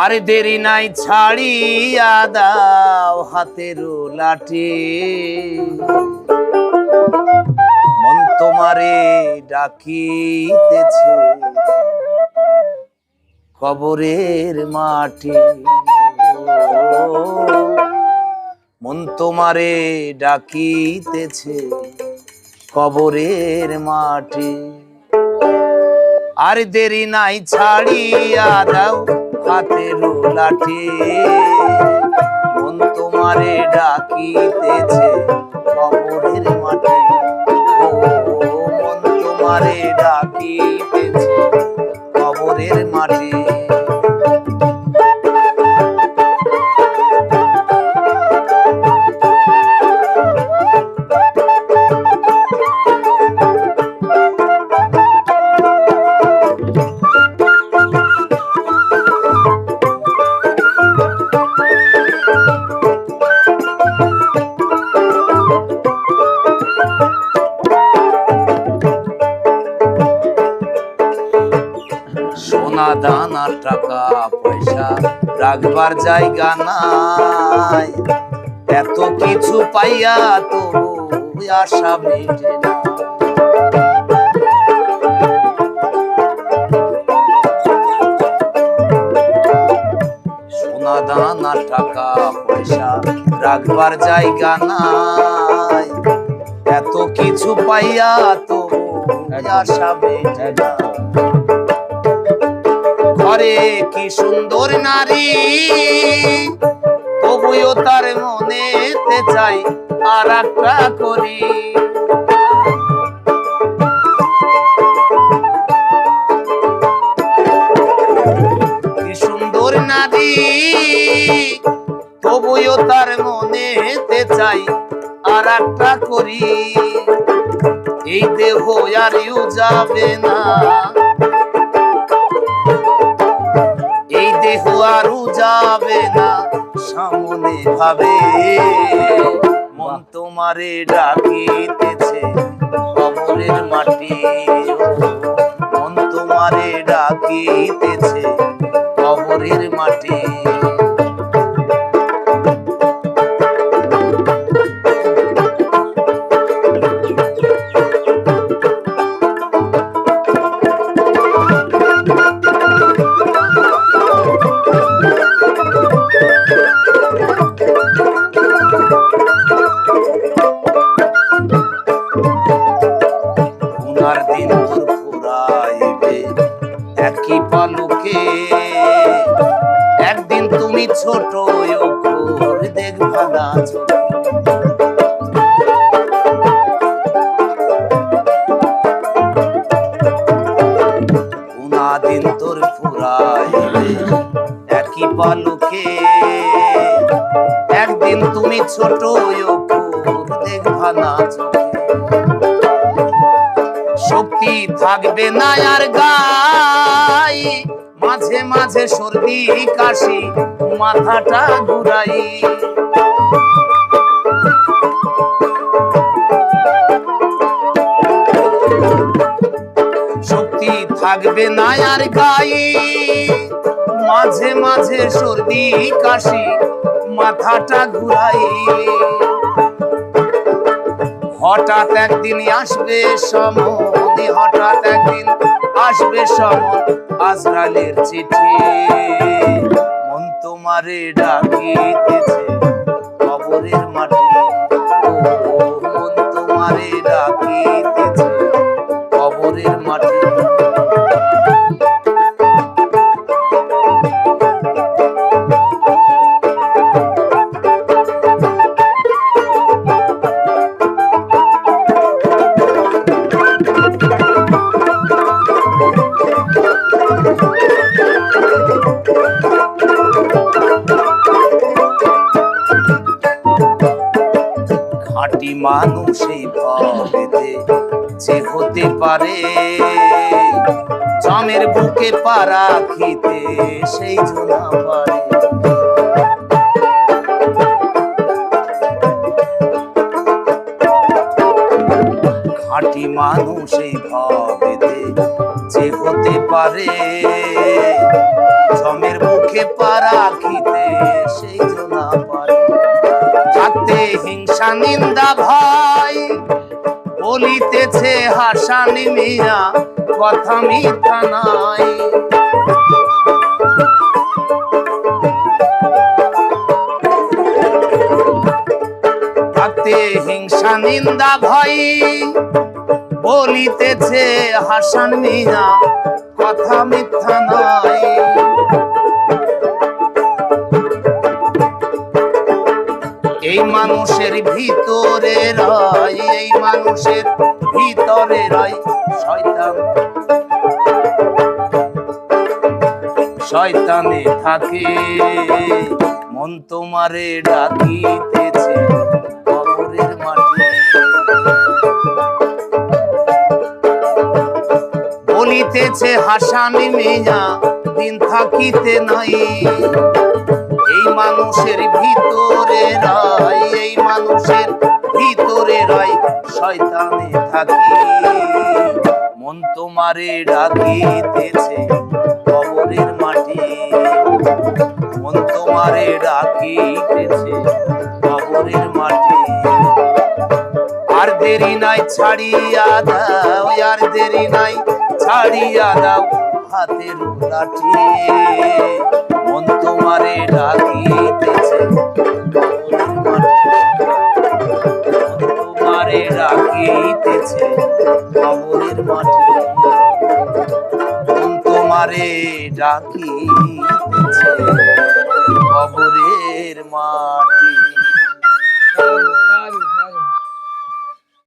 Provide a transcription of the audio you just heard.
আর দেরি নাই ছাড়িয়া দাও হাতের লাঠি। মন তোমারে ডাকিতেছে কবরের মাটি। মন তোমারে ডাকিতেছে কবরের মাটি। আর দেরি নাই ছাড়িয়া দাও হাতের লাঠি। মন তোমারে ডাকিতেছে কবরের মাঠে। ও মন তোমারে ডাকিতেছে। সোনা দানা টাকা পয়সা রাখবার জায়গা নাই। এত কিছু পাইয়া তো আশা মেটে না। সোনা দানা টাকা পয়সা রাখবার জায়গা নাই। এত কিছু পাইয়া তো আশা মেটে না। ঘরে কি সুন্দর নারী? তবুও তার মনেতে চাই আর একটা করি। কি সুন্দর নারী, তবুও তার মনেতে চাই আর একটা করি। এই দেহ আর যাবে না। এই যাবে না, সামনে ভাবে। মন তোমারে ডাকিতেছে কবরের মাটি। মন তোমারে ডাকিতেছে কবরের মাটি। উনার দিন তোর একই পালকে একদিন তুমি ছোট দেখবা দিন তোর ফুরাইবে। একই পালকে একদিন তুমি ছোট অক্ষর দেখবা না শক্তি থাকবে না আর গাই। মাঝে মাঝে সর্দি, কাশি, মাথাটা ঘুরাই। শক্তি থাকবে না আর গাই। মাঝে মাঝে সর্দি, কাশি, মাথাটা ঘুরাই। হঠাৎ একদিন আসবে সমনে হঠাৎ একদিন আসবে সমন আজরালের চিঠি, মন তোমারে ডাকিতেছে কবরের মাটি মন তোমারে ডাকিতেছে কবরের মাটি খাঁটি মানুষ এই ভাবেতে যে হতে পারে। জমের বুকে পা রাখিতে সেই জোনা পারে খাঁটি মানুষ এই ভাবেতে যে হতে পারে। জমের বুকে আখে পারাখিতে সেই হিংসা নিন্দা ভয় বলিতেছে, হাসানি মিয়া, কথা মিথ্যা নাই। হিংসা নিন্দা ভয় বলিতেছে, হাসান মিয়া, কথা মিথ্যা নয় এই মানুষের ভিতরে রয়, এই মানুষের ভিতরে রয়। শয়তান। শয়তানে থাকে, মন তোমারে ডাকিতেছে কবরের মাটি বলিতেছে, হাসানি মিয়া, দিন থাকিতে নাই। এই মানুষের ভিতরে ভিতরে রয় শয়তানে থাকি। মন তোমারে ডাকিতেছে কবরের মাটি। মন তোমারে ডাকিতেছে কবরের মাটি। আর দেরি নাই ছাড়িয়া দাও, আর দেরি নাই ছাড়িয়া দাও হাতের লাঠি। মন তোমারে ডাকিতেছে কবরের মাটি। ডাকিতেছে কবরের মাঠে। তোমারে ডাকিতেছে কবরের মাটি